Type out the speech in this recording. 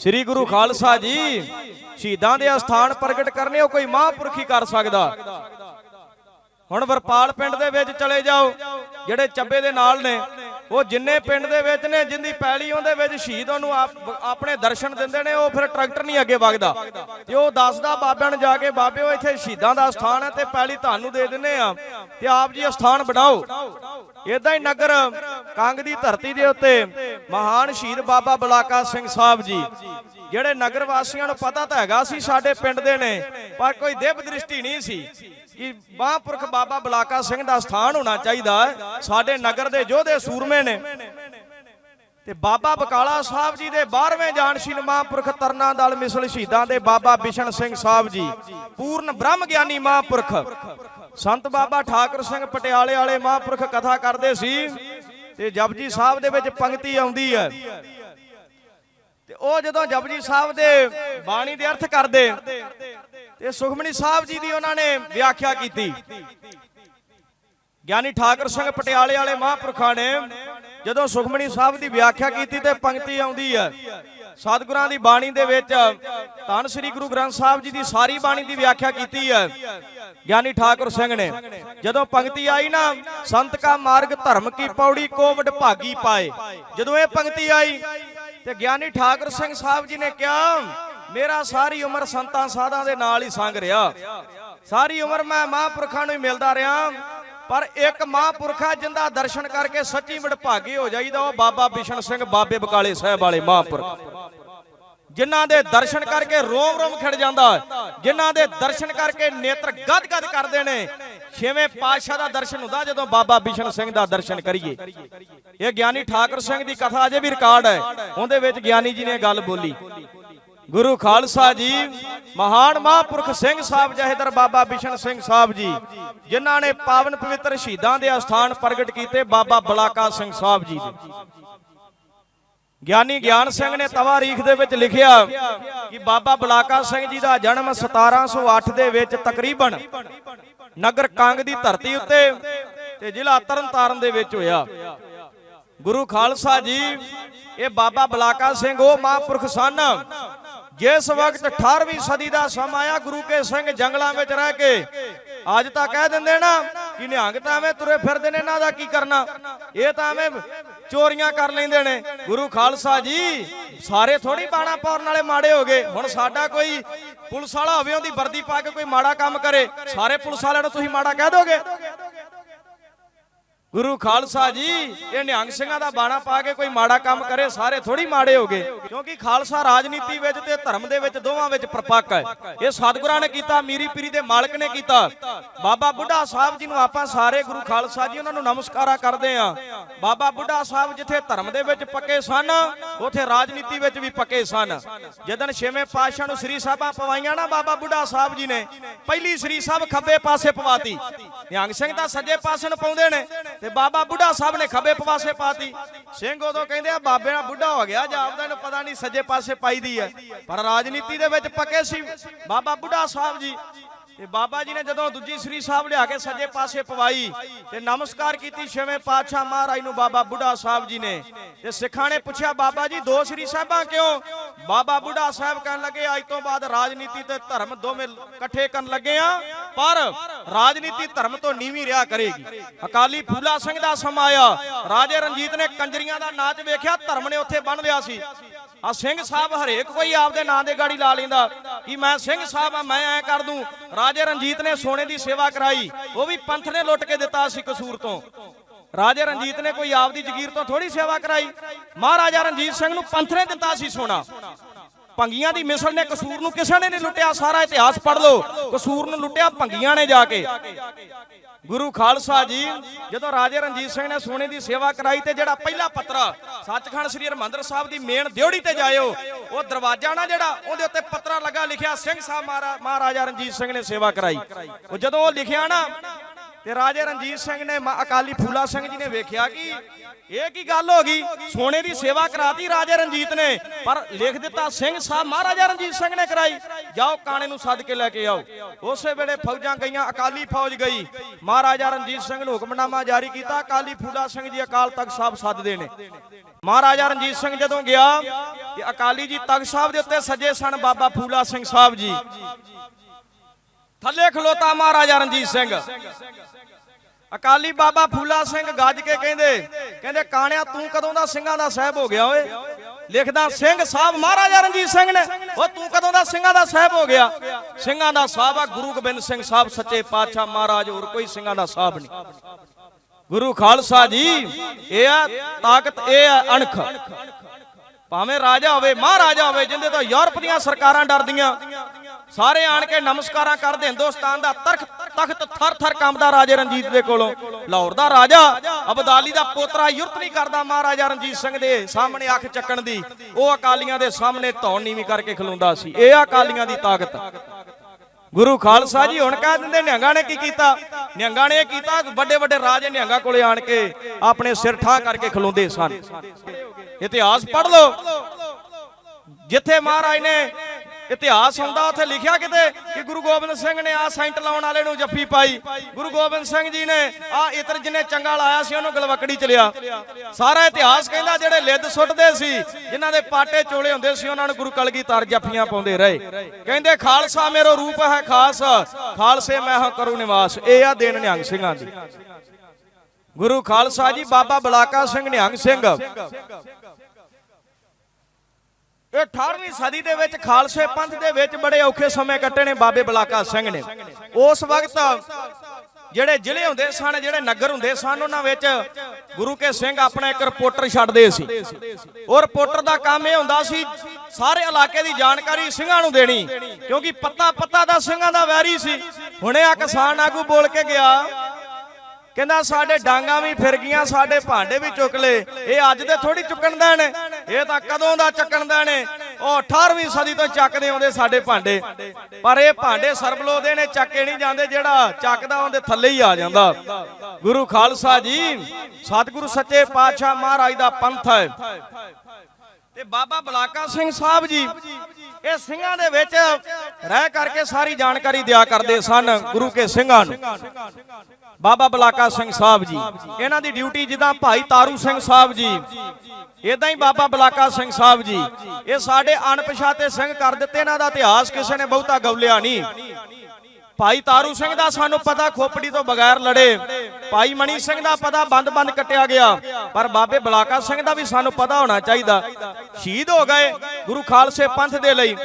ਸ੍ਰੀ ਗੁਰੂ ਖਾਲਸਾ ਜੀ ਸ਼ਹੀਦਾਂ ਦੇ ਅਸਥਾਨ ਪ੍ਰਗਟ ਕਰਨੇ ਉਹ ਕੋਈ ਮਹਾਂਪੁਰਖ ਹੀ ਕਰ ਸਕਦਾ। ਹੁਣ ਵਰਪਾਲ ਪਿੰਡ ਦੇ ਵਿੱਚ ਚਲੇ ਜਾਓ ਜਿਹੜੇ ਚੱਬੇ ਦੇ ਨਾਲ ਨੇ ਉਹ ਜਿੰਨੇ ਪਿੰਡ ਦੇ ਵਿੱਚ ਨੇ ਜਿੰਦੀ ਪੈਲੀ ਉਹਦੇ ਵਿੱਚ ਸ਼ਹੀਦ ਉਹਨੂੰ ਆਪ- ਆਪਣੇ ਦਰਸ਼ਨ ਦਿੰਦੇ ਨੇ ਉਹ ਫਿਰ ਟਰੈਕਟਰ ਨਹੀਂ ਅੱਗੇ ਵਗਦਾ। ਤੇ ਉਹ ਦੱਸਦਾ ਬਾਬਿਆਂ ਨੂੰ ਜਾ ਕੇ ਬਾਬੇ ਉਹ ਇੱਥੇ ਸ਼ਹੀਦਾਂ ਦਾ ਸਥਾਨ ਹੈ ਤੇ ਪੈਲੀ ਤੁਹਾਨੂੰ ਦੇ ਦਿੰਨੇ ਆ ਤੇ ਆਪ ਜੀ ਸਥਾਨ ਬਣਾਓ। ਇਦਾਂ ਹੀ ਨਗਰ ਕੰਗ ਦੀ ਧਰਤੀ ਦੇ ਉੱਤੇ ਮਹਾਨ ਸ਼ਹੀਦ ਬਾਬਾ ਬਲਾਕਾ ਸਿੰਘ ਸਾਹਿਬ ਜੀ, ਜਿਹੜੇ ਨਗਰ ਵਾਸੀਆਂ ਨੂੰ ਪਤਾ ਤਾਂ ਹੈਗਾ ਸੀ ਸਾਡੇ ਪਿੰਡ ਦੇ ਨੇ, ਪਰ ਕੋਈ ਦਿਵ ਦ੍ਰਿਸ਼ਟੀ ਨਹੀਂ ਸੀ ਕਿ ਮਹਾਂਪੁਰਖ ਬਾਬਾ ਬਲਾਕਾ ਸਿੰਘ ਦਾ ਸਥਾਨ ਹੋਣਾ ਚਾਹੀਦਾ ਸਾਡੇ ਨਗਰ ਦੇ ਯੋਧੇ ਸੂਰਮੇ ਨੇ ਤੇ ਬਾਬਾ ਬਕਾਲਾ ਸਾਹਿਬ ਜੀ ਦੇ 12ਵੇਂ ਜਾਨਸ਼ੀਲ ਮਹਾਂਪੁਰਖ ਤਰਨਾ ਦਲ ਮਿਸਲ ਸ਼ਹੀਦਾਂ ਦੇ ਬਾਬਾ ਬਿਸ਼ਨ ਸਿੰਘ ਸਾਹਿਬ ਜੀ, ਪੂਰਨ ਬ੍ਰਹਮ ਗਿਆਨੀ ਮਹਾਂਪੁਰਖ। ਸੰਤ ਬਾਬਾ ਠਾਕੁਰ ਸਿੰਘ ਪਟਿਆਲੇ ਵਾਲੇ ਮਹਾਂਪੁਰਖ ਕਥਾ ਕਰਦੇ ਸੀ ਤੇ ਜਪਜੀ ਸਾਹਿਬ ਦੇ ਵਿੱਚ ਪੰਕਤੀ ਆਉਂਦੀ ਹੈ। ਤੇ ਉਹ ਜਦੋਂ ਜਪਜੀ ਸਾਹਿਬ ਦੇ ਬਾਣੀ ਦੇ ਅਰਥ ਕਰਦੇ, ਤੇ ਸੁਖਮਨੀ ਸਾਹਿਬ ਜੀ ਦੀ ਉਹਨਾਂ ਨੇ ਵਿਆਖਿਆ ਕੀਤੀ। ਗਿਆਨੀ ਠਾਕੁਰ ਸਿੰਘ ਪਟਿਆਲੇ ਵਾਲੇ ਮਹਾਂਪੁਰਖਾਂ ਨੇ ਜਦੋਂ ਸੁਖਮਨੀ ਸਾਹਿਬ ਦੀ ਵਿਆਖਿਆ ਕੀਤੀ ਤੇ ਪੰਕਤੀ ਆਉਂਦੀ ਹੈ, ਸਤਿਗੁਰਾਂ ਦੀ ਬਾਣੀ ਦੇ ਵਿੱਚ ਧੰਨ ਸ੍ਰੀ ਗੁਰੂ ਗ੍ਰੰਥ ਸਾਹਿਬ ਜੀ ਦੀ ਸਾਰੀ ਬਾਣੀ ਦੀ ਵਿਆਖਿਆ ਕੀਤੀ ਹੈ, ਗਿਆਨੀ ਠਾਕੁਰ ਸਿੰਘ ਨੇ। ਜਦੋਂ ਪੰਕਤੀ ਆਈ ਨਾ, ਸੰਤ ਕਾ ਮਾਰਗ ਧਰਮ ਕੀ ਪੌੜੀ ਕੋਵਡ ਭਾਗੀ ਪਾਏ। ਜਦੋਂ ਇਹ ਪੰਕਤੀ ਆਈ, ਤੇ ਗਿਆਨੀ ਠਾਕੁਰ ਸਿੰਘ ਸਾਹਿਬ ਜੀ ਨੇ ਕਿਹਾ, ਮੇਰਾ ਸਾਰੀ ਉਮਰ ਸੰਤਾਂ ਸਾਧਾਂ ਦੇ ਨਾਲ ਹੀ ਸੰਗ ਰਿਹਾ। ਸਾਰੀ ਉਮਰ ਮੈਂ ਮਹਾਂਪੁਰਖਾਂ ਨੂੰ ਹੀ ਮਿਲਦਾ ਰਿਹਾ। ਪਰ ਇੱਕ ਮਹਾਂਪੁਰਖਾ ਜਿੰਦਾ ਦਰਸ਼ਨ ਕਰਕੇ ਸੱਚੀ ਵਡਭਾਗੀ ਹੋ ਜਾਈਦਾ ਉਹ ਬਾਬਾ ਬਿਸ਼ਨ ਸਿੰਘ ਬਾਬੇ ਬਕਾਲੇ ਸਾਹਿਬ ਵਾਲੇ ਮਹਾਂਪੁਰਖ। ਜਿਨ੍ਹਾਂ ਦੇ ਦਰਸ਼ਨ ਕਰਕੇ ਰੋਮ ਰੋਮ ਖਿੜ ਜਾਂਦਾ ਹੈ, ਜਿਨ੍ਹਾਂ ਦੇ ਦਰਸ਼ਨ ਕਰਕੇ ਨੇਤਰ ਗਦ ਗਦ ਕਰਦੇ ਨੇ ਛੇਵੇਂ ਪਾਤਸ਼ਾਹ ਦਾ ਦਰਸ਼ਨ ਹੁੰਦਾ ਜਦੋਂ ਬਾਬਾ ਬਿਸ਼ਨ ਸਿੰਘ ਦਾ ਦਰਸ਼ਨ ਕਰੀਏ। ਇਹ ਗਿਆਨੀ ਠਾਕੁਰ ਸਿੰਘ ਦੀ ਕਥਾ ਅਜੇ ਵੀ ਰਿਕਾਰਡ ਹੈ ਉਹਦੇ ਵਿੱਚ ਗਿਆਨੀ ਜੀ ਨੇ ਗੱਲ ਬੋਲੀ। ਗੁਰੂ ਖਾਲਸਾ ਜੀ, ਮਹਾਨ ਮਹਾਂਪੁਰਖ ਸਿੰਘ ਸਾਹਿਬ ਜਹੇਦਰ ਬਾਬਾ ਬਿਸ਼ਨ ਸਿੰਘ ਸਾਹਿਬ ਜੀ, ਜਿਨ੍ਹਾਂ ਨੇ ਪਾਵਨ ਪਵਿੱਤਰ ਸ਼ਹੀਦਾਂ ਦੇ ਅਸਥਾਨ ਪ੍ਰਗਟ ਕੀਤੇ ਬਾਬਾ ਬਲਾਕਾ ਸਿੰਘ ਸਾਹਿਬ ਜੀ ਦੇ। ਗਿਆਨੀ ਗਿਆਨ ਸਿੰਘ ਨੇ ਤਵਾਰੀਖ ਦੇ ਵਿੱਚ ਲਿਖਿਆ ਕਿ ਬਾਬਾ ਬਲਾਕਾ ਸਿੰਘ ਜੀ ਦਾ ਜਨਮ 1708 ਦੇ ਵਿੱਚ ਤਕਰੀਬਨ ਨਗਰ ਕੰਗ ਦੀ ਧਰਤੀ ਉੱਤੇ ਤੇ ਜ਼ਿਲ੍ਹਾ ਤਰਨਤਾਰਨ ਦੇ ਵਿੱਚ ਹੋਇਆ। ਗੁਰੂ ਖਾਲਸਾ ਜੀ, ਇਹ ਬਾਬਾ ਬਲਾਕਾ ਸਿੰਘ ਉਹ ਮਹਾਂਪੁਰਖ ਸਨ ਜਿਸ ਵਕਤ 18ਵੀਂ ਸਦੀ ਦਾ ਸਮਾਂ ਆਇਆ, ਗੁਰੂ ਕੇ ਸਿੰਘ ਜੰਗਲਾਂ ਵਿੱਚ ਰਹਿ ਕੇ ਅੱਜ ਤਾਂ ਕਹਿ ਦਿੰਦੇ ਨਾ ਕਿ ਨਿਹੰਗ ਤਾਂ ਐਵੇਂ ਤੁਰੇ ਫਿਰਦੇ ਨੇ, ਇਹਨਾਂ ਦਾ ਕੀ ਕਰਨਾ? ਇਹ ਤਾਂ ਐਵੇਂ ਚੋਰੀਆਂ ਕਰ ਲੈਂਦੇ ਨੇ। ਗੁਰੂ ਖਾਲਸਾ ਜੀ, ਸਾਰੇ ਥੋੜੀ ਬਾਣਾ ਪਾਉਣ ਵਾਲੇ ਮਾੜੇ ਹੋ ਗਏ। ਹੁਣ ਸਾਡਾ ਕੋਈ ਪੁਲਿਸ ਵਾਲਾ ਹੋਵੇ, ਉਹਦੀ ਵਰਦੀ ਪਾ ਕੇ ਕੋਈ ਮਾੜਾ ਕੰਮ ਕਰੇ, ਸਾਰੇ ਪੁਲਿਸ ਵਾਲਿਆਂ ਨੂੰ ਤੁਸੀਂ ਮਾੜਾ ਕਹਿ ਦੋਗੇ? ਗੁਰੂ ਖਾਲਸਾ ਜੀ, ਇਹ ਨਿਹੰਗ ਸਿੰਘਾਂ ਦਾ ਬਾਣਾ ਪਾ ਕੇ ਕੋਈ ਮਾੜਾ ਕੰਮ ਕਰੇ, ਸਾਰੇ ਥੋੜੀ ਮਾੜੇ ਹੋ ਗਏ। ਕਿਉਂਕਿ ਖਾਲਸਾ ਰਾਜਨੀਤੀ ਵਿੱਚ ਤੇ ਧਰਮ ਦੇ ਵਿੱਚ ਦੋਵਾਂ ਵਿੱਚ ਪ੍ਰਪੱਕ ਹੈ। ਇਹ ਸਤਿਗੁਰਾਂ ਨੇ ਕੀਤਾ, ਮੀਰੀ ਪੀਰੀ ਦੇ ਮਾਲਕ ਨੇ ਕੀਤਾ। ਬਾਬਾ ਬੁੱਢਾ ਸਾਹਿਬ ਜੀ ਨੂੰ ਆਪਾਂ ਸਾਰੇ ਗੁਰੂ ਖਾਲਸਾ ਜੀ, ਉਹਨਾਂ ਨੂੰ ਨਮਸਕਾਰਾ ਕਰਦੇ ਆ ਬਾਬਾ ਬੁੱਢਾ ਸਾਹਿਬ ਜਿੱਥੇ ਧਰਮ ਦੇ ਵਿੱਚ ਪੱਕੇ ਸਨ, ਉਥੇ ਰਾਜਨੀਤੀ ਵਿੱਚ ਵੀ ਪੱਕੇ ਸਨ। ਜਦੋਂ ਛੇਵੇਂ ਪਾਤਸ਼ਾਹ ਨੂੰ ਸ੍ਰੀ ਸਾਹਿਬਾਂ ਪਵਾਈਆਂ ਨਾ ਬਾਬਾ ਬੁੱਢਾ ਸਾਹਿਬ ਜੀ ਨੇ, ਪਹਿਲੀ ਸ੍ਰੀ ਸਾਹਿਬ ਖੱਬੇ ਪਾਸੇ ਪਵਾਤੀ। ਨਿਹੰਗ ਸਿੰਘ ਤਾਂ ਸੱਜੇ ਪਾਸੇ ਨੂੰ ਪਾਉਂਦੇ ਨੇ। ਤੇ ਬਾਬਾ ਬੁੱਢਾ ਸਾਹਿਬ ਨੇ ਖੱਬੇ ਪਾਸੇ ਪਾਤੀ। ਸਿੰਘ ਉਦੋਂ ਕਹਿੰਦੇ ਆ, ਬਾਬੇ ਨਾਲ ਬੁੱਢਾ ਹੋ ਗਿਆ ਜਾਪਦਾ ਇਹਨੂੰ ਪਤਾ ਨਹੀਂ ਸੱਜੇ ਪਾਸੇ ਪਾਈਦੀ ਹੈ ਪਰ ਰਾਜਨੀਤੀ ਦੇ ਵਿੱਚ ਪੱਕੇ ਸੀ ਬਾਬਾ ਬੁੱਢਾ ਸਾਹਿਬ ਜੀ। ਤੇ ਬਾਬਾ ਜੀ ਨੇ ਜਦੋਂ ਦੂਜੀ ਸ੍ਰੀ ਸਾਹਿਬ ਲਿਆ ਕੇ ਸੱਜੇ ਪਾਸੇ ਪਵਾਈ, ਤੇ ਨਮਸਕਾਰ ਕੀਤੀ ਛੇਵੇਂ ਪਾਤਸ਼ਾਹ ਮਹਾਰਾਜ ਨੂੰ ਬਾਬਾ ਬੁੱਢਾ ਸਾਹਿਬ ਜੀ ਨੇ। ਤੇ ਸਿੱਖਾਂ ਨੇ ਪੁੱਛਿਆ, ਬਾਬਾ ਜੀ, ਦੋ ਸ੍ਰੀ ਸਾਹਿਬਾਂ ਕਿਉਂ? ਬਾਬਾ ਬੁੱਢਾ ਸਾਹਿਬ ਕਹਿਣ ਲੱਗੇ, ਅੱਜ ਤੋਂ ਬਾਅਦ ਰਾਜਨੀਤੀ ਤੇ ਧਰਮ ਦੋਵੇਂ ਇਕੱਠੇ ਕਰਨ ਲੱਗੇ ਆ। ਪਰ ਰਾਜਨੀਤੀ ਧਰਮ ਤੋਂ ਨੀਵੀਂ ਰਿਹਾ ਕਰੇਗੀ। ਅਕਾਲੀ ਫੂਲਾ ਸਿੰਘ ਦਾ ਸਮਾਂ ਆਇਆ। ਰਾਜੇ ਰਣਜੀਤ ਨੇ ਕੰਜਰੀਆਂ ਦਾ ਨਾਚ ਵੇਖਿਆ, ਧਰਮ ਨੇ ਉੱਥੇ ਬੰਨ ਲਿਆ ਸੀ। ਆ ਸਿੰਘ ਸਾਹਿਬ ਹਰੇਕ ਕੋਈ ਆਪਦੇ ਨਾਂ ਦੇ ਗਾੜੀ ਲਾ ਲੈਂਦਾ। ਕਿ ਮੈਂ ਸਿੰਘ ਸਾਹਿਬ ਆ, ਮੈਂ ਐ ਕਰ ਦੂੰ। ਰਾਜੇ ਰਣਜੀਤ ਨੇ ਸੋਨੇ ਦੀ ਸੇਵਾ ਕਰਾਈ। ਉਹ ਵੀ ਪੰਥ ਨੇ ਲੁੱਟ ਕੇ ਦਿੱਤਾ ਸੀ ਕਸੂਰ ਤੋਂ। ਰਾਜੇ ਰਣਜੀਤ ਨੇ ਕੋਈ ਆਪਦੀ ਜ਼ਗੀਰ ਤੋਂ ਥੋੜੀ ਸੇਵਾ ਕਰਾਈ। ਮਹਾਰਾਜਾ ਰਣਜੀਤ ਸਿੰਘ ਨੂੰ ਪੰਥ ਨੇ ਦਿੱਤਾ ਸੀ ਸੋਨਾ। ਭੰਗੀਆਂ ਦੀ ਮਿਸਲ ਨੇ ਕਸੂਰ ਨੂੰ ਕਿਸੇ ਨੇ ਨਹੀਂ ਲੁੱਟਿਆ, ਸਾਰਾ ਇਤਿਹਾਸ ਪੜ੍ਹ ਲਓ। ਕਸੂਰ ਨੂੰ ਲੁੱਟਿਆ ਭੰਗੀਆਂ ਨੇ ਜਾ ਕੇ। ਗੁਰੂ ਖਾਲਸਾ ਜੀ, ਜਦੋਂ ਰਾਜੇ ਰਣਜੀਤ ਸਿੰਘ ਨੇ ਸੋਨੇ ਦੀ ਸੇਵਾ ਕਰਾਈ ਤੇ ਜਿਹੜਾ ਪਹਿਲਾ ਪੱਤਰਾ ਸੱਚਖੰਡ ਸ੍ਰੀ ਹਰਮੰਦਰ ਸਾਹਿਬ ਦੀ ਮੇਨ ਦਿਉੜੀ ਤੇ ਜਾਇਓ, ਉਹ ਦਰਵਾਜ਼ਾ ਨਾ ਜਿਹੜਾ, ਉਹਦੇ ਉੱਤੇ ਪੱਤਰਾ ਲੱਗਾ, ਲਿਖਿਆ, ਸਿੰਘ ਸਾਹਿਬ ਮਹਾਰਾ- ਮਹਾਰਾਜਾ ਰਣਜੀਤ ਸਿੰਘ ਨੇ ਸੇਵਾ ਕਰਾਈ। ਉਹ ਜਦੋਂ ਉਹ ਲਿਖਿਆ ਨਾ ਤੇ ਰਾਜੇ ਰਣਜੀਤ ਸਿੰਘ ਨੇ ਅਕਾਲੀ ਫੂਲਾ ਸਿੰਘ ਜੀ ਨੇ ਵੇਖਿਆ ਕਿ ਇਹ ਕੀ ਗੱਲ ਹੋ ਗਈ? ਸੋਨੇ ਦੀ ਸੇਵਾ ਕਰਾਤੀ ਰਾਜੇ ਰਣਜੀਤ ਨੇ, ਪਰ ਲਿਖ ਦਿੱਤਾ ਸਿੰਘ ਸਾਹਿਬ, ਮਹਾਰਾਜਾ ਰਣਜੀਤ ਸਿੰਘ ਨੇ ਕਰਾਈ। ਜਾਓ ਕਾਣੇ ਨੂੰ ਸੱਦ ਕੇ ਲੈ ਕੇ ਆਓ। ਉਸੇ ਵੇਲੇ ਫੌਜਾਂ ਗਈਆਂ, ਅਕਾਲੀ ਫੌਜ ਗਈ। ਮਹਾਰਾਜਾ ਰਣਜੀਤ ਸਿੰਘ ਨੂੰ ਹੁਕਮਨਾਮਾ ਜਾਰੀ ਕੀਤਾ, ਅਕਾਲੀ ਫੂਲਾ ਸਿੰਘ ਜੀ ਅਕਾਲ ਤਖਤ ਸਾਹਿਬ ਸੱਦਦੇ ਨੇ। ਮਹਾਰਾਜਾ ਰਣਜੀਤ ਸਿੰਘ ਜਦੋਂ ਗਿਆ, ਤੇ ਅਕਾਲੀ ਜੀ ਤਖਤ ਸਾਹਿਬ ਦੇ ਉੱਤੇ ਸੱਜੇ ਸਨ ਬਾਬਾ ਫੂਲਾ ਸਿੰਘ ਸਾਹਿਬ ਜੀ। ਥੱਲੇ ਖਲੋਤਾ ਮਹਾਰਾਜਾ ਰਣਜੀਤ ਸਿੰਘ। ਅਕਾਲੀ ਬਾਬਾ ਫੂਲਾ ਸਿੰਘ ਗੱਜ ਕੇ ਕਹਿੰਦੇ ਕਹਿੰਦੇ, ਕਾਣਿਆ, ਤੂੰ ਕਦੋਂ ਦਾ ਸਿੰਘਾਂ ਦਾ ਸਾਹਿਬ ਹੋ ਗਿਆ ਓਏ? ਲਿਖਦਾ, ਸਿੰਘ ਸਾਹਿਬ ਮਹਾਰਾਜਾ ਰਣਜੀਤ ਸਿੰਘ ਨੇ। ਉਹ ਤੂੰ ਕਦੋਂ ਦਾ ਸਿੰਘਾਂ ਦਾ ਸਾਹਿਬ ਹੋ ਗਿਆ? ਸਿੰਘਾਂ ਦਾ ਸਾਹਿਬ ਆ, ਗੁਰੂ ਗੋਬਿੰਦ ਸਿੰਘ ਸਾਹਿਬ ਸੱਚੇ ਪਾਤਸ਼ਾਹ ਮਹਾਰਾਜ, ਹੋਰ ਕੋਈ ਸਿੰਘਾਂ ਦਾ ਸਾਹਿਬ ਨਹੀਂ। ਗੁਰੂ ਖਾਲਸਾ ਜੀ, ਇਹ ਆ, ਤਾਕਤ ਇਹ ਆ, ਅਣਖ। ਭਾਵੇਂ ਰਾਜਾ ਹੋਵੇ, ਮਹਾਰਾਜਾ ਹੋਵੇ, ਜਿੰਦੇ ਤੋਂ ਯੂਰਪ ਦੀਆਂ ਸਰਕਾਰਾਂ ਡਰਦੀਆਂ ਸਾਰੇ ਆਣ ਕੇ ਨਮਸਕਾਰਾਂ ਕਰਦੇ ਹਿੰਦੁਸਤਾਨ ਦਾ ਤਖਤ ਤਖਤ, ਥਰ ਥਰ ਕੰਬਦਾ ਰਾਜੇ ਰਣਜੀਤ ਦੇ ਕੋਲੋਂ। ਲਾਹੌਰ ਦਾ ਰਾਜਾ ਅਬਦਾਲੀ ਦਾ ਪੋਤਰਾ ਯੁਰਤ ਨਹੀਂ ਕਰਦਾ ਮਹਾਰਾਜਾ ਰਣਜੀਤ ਸਿੰਘ ਦੇ ਸਾਹਮਣੇ ਅੱਖ ਚੱਕਣ ਦੀ। ਉਹ ਅਕਾਲੀਆਂ ਦੇ ਸਾਹਮਣੇ ਧੌਣ ਨੀਵੀਂ ਕਰਕੇ ਖਲੋਂਦਾ ਸੀ। ਇਹ ਅਕਾਲੀਆਂ ਦੀ ਤਾਕਤ। ਗੁਰੂ ਖਾਲਸਾ ਜੀ ਹੁਣ ਕਹਿ ਦਿੰਦੇ, ਨਿਹੰਗਾਂ ਨੇ ਕੀ ਕੀਤਾ? ਨਿਹੰਗਾਂ ਨੇ ਇਹ ਕੀਤਾ ਵੱਡੇ ਵੱਡੇ ਰਾਜੇ ਨਿਹੰਗਾਂ ਕੋਲੇ ਆਣ ਕੇ ਆਪਣੇ ਸਿਰ ਠਾ ਕਰਕੇ ਖਲੋਂਦੇ ਸਨ। ਇਤਿਹਾਸ ਪੜ੍ਹ ਲਓ। ਜਿੱਥੇ ਮਹਾਰਾਜ ਨੇ ਇਤਿਹਾਸ ਹੁੰਦਾ, ਉੱਥੇ ਲਿਖਿਆ ਕਿਤੇ ਕਿ ਗੁਰੂ ਗੋਬਿੰਦ ਸਿੰਘ ਨੇ ਆ ਸੈਂਟ ਲਾਉਣ ਵਾਲੇ ਨੂੰ ਜੱਫੀ ਪਾਈ। ਗੁਰੂ ਗੋਬਿੰਦ ਸਿੰਘ ਜੀ ਨੇ ਆ ਇਤਰ ਜਿਹਨੇ ਚੰਗਾ ਲਾਇਆ ਸੀ, ਉਹਨੂੰ ਗਲਵਕੜੀ ਚ ਲਿਆ। ਸਾਰਾ ਇਤਿਹਾਸ ਕਹਿੰਦਾ ਜਿਹੜੇ ਲਿੱਦ ਸੁੱਟਦੇ ਸੀ, ਜਿਨ੍ਹਾਂ ਦੇ ਪਾਟੇ ਚੋਲੇ ਹੁੰਦੇ ਸੀ, ਉਹਨਾਂ ਨੂੰ ਗੁਰੂ ਕਲਗੀ ਤਾਰ ਜੱਫੀਆਂ ਪਾਉਂਦੇ ਰਹੇ। ਕਹਿੰਦੇ, ਖਾਲਸਾ ਮੇਰੋ ਰੂਪ ਹੈ ਖਾਸ, ਖਾਲਸੇ ਮੈਂ ਹਾਂ ਕਰੂ ਨਿਵਾਸ। ਇਹ ਆ ਦੇਣ ਨਿਹੰਗ ਸਿੰਘਾਂ ਦੀ। ਗੁਰੂ ਖਾਲਸਾ ਜੀ, ਬਾਬਾ ਬਲਾਕਾ ਸਿੰਘ ਨਿਹੰਗ ਸਿੰਘ। ਇਹ 18ਵੀਂ ਸਦੀ ਦੇ ਵਿੱਚ ਖਾਲਸੇ ਪੰਥ ਦੇ ਵਿੱਚ ਬੜੇ ਔਖੇ ਸਮੇਂ ਕੱਟੇ ਨੇ ਬਾਬੇ ਬਲਾਕਾ ਸਿੰਘ ਨੇ। ਉਸ ਵਕਤ ਜਿਹੜੇ ਜ਼ਿਲ੍ਹੇ ਹੁੰਦੇ ਸਨ, ਜਿਹੜੇ ਨਗਰ ਹੁੰਦੇ ਸਨ, ਉਹਨਾਂ ਵਿੱਚ ਗੁਰੂ ਕੇ ਸਿੰਘ ਆਪਣਾ ਇੱਕ ਰਿਪੋਰਟਰ ਛੱਡਦੇ ਸੀ। ਉਹ ਰਿਪੋਰਟਰ ਦਾ ਕੰਮ ਇਹ ਹੁੰਦਾ ਸੀ, ਸਾਰੇ ਇਲਾਕੇ ਦੀ ਜਾਣਕਾਰੀ ਸਿੰਘਾਂ ਨੂੰ ਦੇਣੀ, ਕਿਉਂਕਿ ਪੱਤਾ ਪੱਤਾ ਦਾ ਸਿੰਘਾਂ ਦਾ ਵੈਰੀ ਸੀ। ਹੁਣੇ ਆ ਕਿਸਾਨ ਆਗੂ ਬੋਲ ਕੇ ਗਿਆ ਕਹਿੰਦਾ ਸਾਡੇ ਡਾਂਗਾ ਵੀ ਫਿਰ ਗਈਆਂ, ਸਾਡੇ ਭਾਂਡੇ ਵੀ ਚੁੱਕ ਲਏ। ਇਹ ਅੱਜ ਦੇ ਥੋੜੀ ਚੁੱਕਣ ਦੇਣ। ਇਹ ਤਾਂ ਕਦੋਂ ਦਾ ਚੱਕਣ ਦੇਣ? ਉਹ 18ਵੀਂ ਸਦੀ ਤੋਂ ਚੱਕਦੇ ਆਉਂਦੇ ਸਾਡੇ ਭਾਂਡੇ। ਪਰ ਇਹ ਭਾਂਡੇ ਸਰਬਲੋ ਦੇ ਨੇ, ਚੱਕੇ ਨਹੀਂ ਜਾਂਦੇ। ਜਿਹੜਾ ਚੱਕਦਾ ਉਹਦੇ ਥੱਲੇ ਹੀ ਆ ਜਾਂਦਾ। ਗੁਰੂ ਖਾਲਸਾ ਜੀ, ਸਤਿਗੁਰੂ ਸੱਚੇ ਪਾਤਸ਼ਾਹ ਮਹਾਰਾਜ ਦਾ ਪੰਥ ਹੈ। ਤੇ ਬਾਬਾ ਬਲਾਕਾ ਸਿੰਘ ਸਾਹਿਬ ਜੀ, ਇਹ ਸਿੰਘਾਂ ਦੇ ਵਿੱਚ ਰਹਿ ਕਰਕੇ ਸਾਰੀ ਜਾਣਕਾਰੀ ਦਿਆ ਕਰਦੇ ਸਨ ਗੁਰੂ ਕੇ ਸਿੰਘਾਂ ਨੂੰ। ਬਾਬਾ ਬਲਾਕਾ ਸਿੰਘ ਸਾਹਿਬ ਜੀ, ਇਹਨਾਂ ਦੀ ਡਿਊਟੀ ਜਿੱਦਾਂ ਭਾਈ ਤਾਰੂ ਸਿੰਘ ਸਾਹਿਬ ਜੀ ਇਦਾਂ ਹੀ ਬਾਬਾ ਬਲਾਕਾ ਸਿੰਘ ਸਾਹਿਬ ਜੀ, ਇਹ ਸਾਡੇ ਅਣਪਛਾਤੇ ਸਿੰਘ ਕਰ ਦਿੱਤੇ, ਇਹਨਾਂ ਦਾ ਇਤਿਹਾਸ ਕਿਸੇ ਨੇ ਬਹੁਤਾ ਗੌਲਿਆ ਨਹੀਂ। ਭਾਈ ਤਾਰੂ ਸਿੰਘ ਦਾ ਸਾਨੂੰ ਪਤਾ ਖੋਪੜੀ ਤੋਂ ਬਗੈਰ ਲੜੇ। ਭਾਈ ਮਣੀ ਸਿੰਘ ਦਾ ਪਤਾ ਬੰਦ-ਬੰਦ ਕੱਟਿਆ ਗਿਆ। ਪਰ ਬਾਬੇ ਬਲਾਕਾ ਸਿੰਘ ਦਾ ਵੀ ਸਾਨੂੰ ਪਤਾ ਹੋਣਾ ਚਾਹੀਦਾ। ਸ਼ਹੀਦ ਹੋ ਗਏ ਗੁਰੂ ਖਾਲਸੇ ਪੰਥ ਦੇ ਲਈ।